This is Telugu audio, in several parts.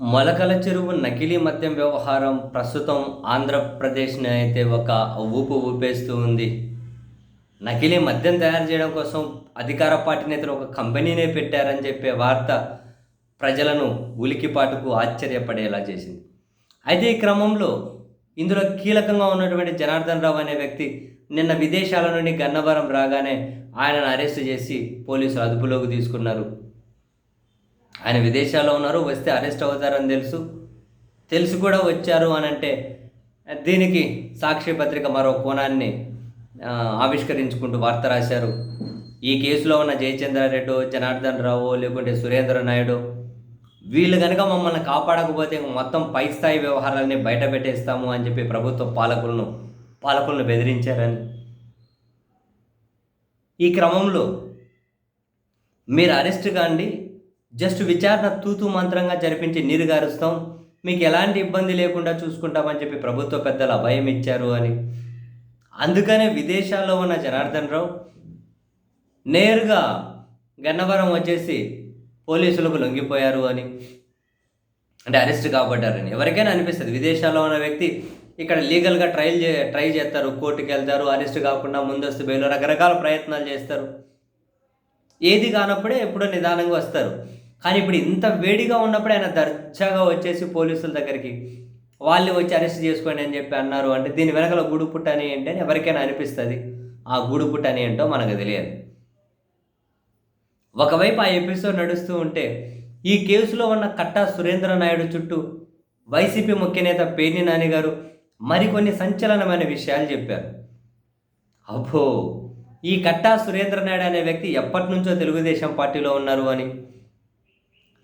మొలకల చెరువు నకిలీ మద్యం వ్యవహారం ప్రస్తుతం ఆంధ్రప్రదేశ్ని అయితే ఒక ఊపు ఊపేస్తూ ఉంది. నకిలీ మద్యం తయారు చేయడం కోసం అధికార పార్టీ నేతలు ఒక కంపెనీనే పెట్టారని చెప్పే వార్త ప్రజలను ఉలికిపాటుకు ఆశ్చర్యపడేలా చేసింది. అయితే ఈ క్రమంలో ఇందులో కీలకంగా ఉన్నటువంటి జనార్దన్ రావు అనే వ్యక్తి నిన్న విదేశాల నుండి గన్నవరం రాగానే ఆయనను అరెస్ట్ చేసి పోలీసులు అదుపులోకి తీసుకున్నారు. ఆయన విదేశాల్లో ఉన్నారు వస్తే అరెస్ట్ అవుతారని తెలుసు. తెలుసు కూడా వచ్చారు అని అంటే దీనికి సాక్షి పత్రిక మరో కోణాన్ని ఆవిష్కరించుకుంటూ వార్త రాశారు. ఈ కేసులో ఉన్న జయచంద్రారెడ్డి జనార్దన్ రావు లేకుంటే సురేంద్ర నాయుడు వీళ్ళు కనుక మమ్మల్ని కాపాడకపోతే మొత్తం పై స్థాయి వ్యవహారాలని బయట పెట్టేస్తాము అని చెప్పి ప్రభుత్వ పాలకులను పాలకులను బెదిరించారని. ఈ క్రమంలో మీరు అరెస్ట్ కాండి జస్ట్ విచారణ తూతు మంత్రంగా జరిపించి నీరు గారుస్తాం. మీకు ఎలాంటి ఇబ్బంది లేకుండా చూసుకుంటామని చెప్పి ప్రభుత్వ పెద్దలు అభయం ఇచ్చారు అని. అందుకనే విదేశాల్లో ఉన్న జనార్దన్ రావు నేరుగా గన్నవరం వచ్చేసి పోలీసులకు లొంగిపోయారు అని. అంటే అరెస్ట్ కాబడ్డారని. ఎవరికైనా అనిపిస్తుంది. విదేశాల్లో ఉన్న వ్యక్తి ఇక్కడ లీగల్గా ట్రయల్ చే ట్రై చేస్తారు. కోర్టుకి వెళ్తారు. అరెస్ట్ కాకుండా ముందస్తు బెయిల్ రకరకాల ప్రయత్నాలు చేస్తారు. ఏది కానప్పుడే ఎప్పుడో నిదానంగా వస్తారు. కానీ ఇప్పుడు ఇంత వేడిగా ఉన్నప్పుడు ఆయన దర్జాగా వచ్చేసి పోలీసుల దగ్గరికి వాళ్ళు వచ్చి అరెస్ట్ చేసుకోండి అని చెప్పి అన్నారు. అంటే దీని వెనకాల గూడు పుట్ట అని ఏంటి అని ఎవరికైనా అనిపిస్తుంది. ఆ గూడు పుట్ట అని ఏంటో మనకు తెలియదు. ఒకవైపు ఆ ఎపిసోడ్ నడుస్తూ ఉంటే ఈ కేసులో ఉన్న కట్టా సురేంద్ర నాయుడు చుట్టూ వైసీపీ ముఖ్య నేత పేర్ని నాని గారు మరికొన్ని సంచలనమైన విషయాలు చెప్పారు. అబ్బో! ఈ కట్టా సురేంద్ర నాయుడు అనే వ్యక్తి ఎప్పటి నుంచో తెలుగుదేశం పార్టీలో ఉన్నారు అని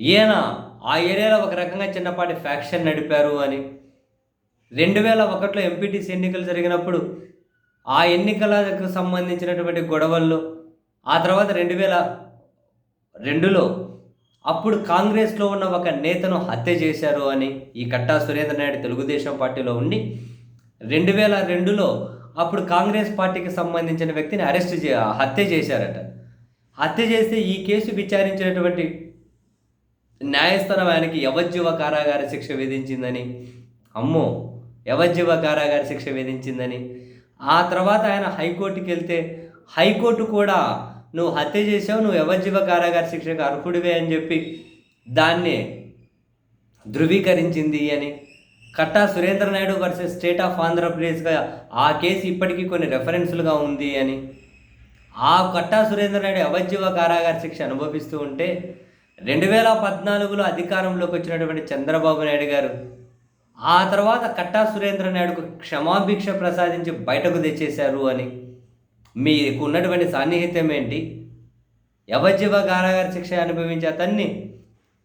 ఈయన ఆ ఏరియాలో ఒక రకంగా చిన్నపాటి ఫ్యాక్షన్ నడిపారు అని. రెండు వేల ఒకటిలో ఎంపీటీసీ ఎన్నికలు జరిగినప్పుడు ఆ ఎన్నికలకు సంబంధించినటువంటి గొడవల్లో ఆ తర్వాత రెండు వేల రెండులో అప్పుడు కాంగ్రెస్లో ఉన్న ఒక నేతను హత్య చేశారు అని ఈ కట్టా సురేంద్ర నాయుడు తెలుగుదేశం పార్టీలో ఉండి రెండు వేల రెండులో అప్పుడు కాంగ్రెస్ పార్టీకి సంబంధించిన వ్యక్తిని అరెస్ట్ చే హత్య చేశారట. హత్య చేస్తే ఈ కేసు విచారించినటువంటి న్యాయస్థానం ఆయనకి యవజ్జీవ కారాగార శిక్ష విధించిందని. అమ్మో యవజ్జీవ కారాగార శిక్ష విధించిందని. ఆ తర్వాత ఆయన హైకోర్టుకి వెళ్తే హైకోర్టు కూడా నువ్వు హత్య చేసావు నువ్వు యవజ్జీవ కారాగార శిక్షకు అర్హుడివే అని చెప్పి దాన్ని ధృవీకరించింది అని. Katta Surendra Naidu versus state of ఆంధ్రప్రదేశ్గా ఆ కేసు ఇప్పటికీ కొన్ని రెఫరెన్స్లుగా ఉంది అని. ఆ కట్టా సురేంద్ర నాయుడు యవజ్జీవ కారాగార శిక్ష అనుభవిస్తూ ఉంటే రెండు వేల పద్నాలుగులో అధికారంలోకి వచ్చినటువంటి చంద్రబాబు నాయుడు గారు ఆ తర్వాత కట్టా సురేంద్ర నాయుడుకు క్షమాభిక్ష ప్రసాదించి బయటకు తెచ్చేశారు అని. మీకు ఉన్నటువంటి సాన్నిహిత్యం ఏంటి? యవజీవ కారాగార శిక్ష అనుభవించే అతన్ని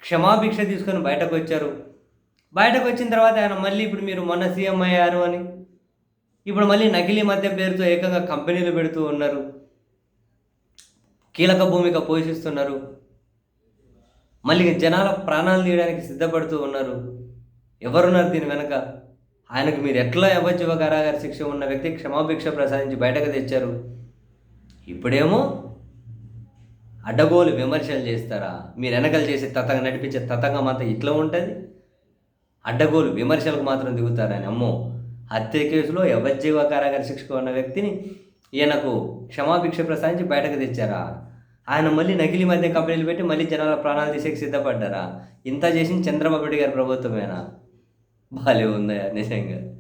క్షమాభిక్ష తీసుకొని బయటకు వచ్చారు. బయటకు వచ్చిన తర్వాత ఆయన మళ్ళీ ఇప్పుడు మీరు మొన్న సీఎం అయ్యారు అని ఇప్పుడు మళ్ళీ నకిలీ మధ్య పేరుతో ఏకంగా కంపెనీలు పెడుతూ ఉన్నారు. కీలక భూమిక పోషిస్తున్నారు. మళ్ళీ జనాల ప్రాణాలు తీయడానికి సిద్ధపడుతూ ఉన్నారు. ఎవరున్నారు దీని వెనక? ఆయనకు మీరు ఎట్లా యవజ్జీవ కారాగారి శిక్ష ఉన్న వ్యక్తి క్షమాభిక్ష ప్రసాదించి బయటకు తెచ్చారు. ఇప్పుడేమో అడ్డగోలు విమర్శలు చేస్తారా? మీరు వెనకలు చేసే తతంగ నడిపించే తతంగం అంతా ఇట్లా ఉంటుంది? అడ్డగోలు విమర్శలకు మాత్రం దిగుతారని అమ్మో. హత్య కేసులో యవజ్జీవ కారాగారి శిక్షకు ఉన్న వ్యక్తిని ఈయనకు క్షమాభిక్ష ప్రసాదించి బయటకు తెచ్చారా? ఆయన మళ్ళీ నకిలీ మధ్య కంపెనీలు పెట్టి మళ్ళీ జనాల ప్రాణాలు తీసేకి సిద్ధపడ్డారా? ఇంత చేసిన చంద్రబాబు నాయుడు గారి ప్రభుత్వమేనా? భలే ఉందా నిజంగా.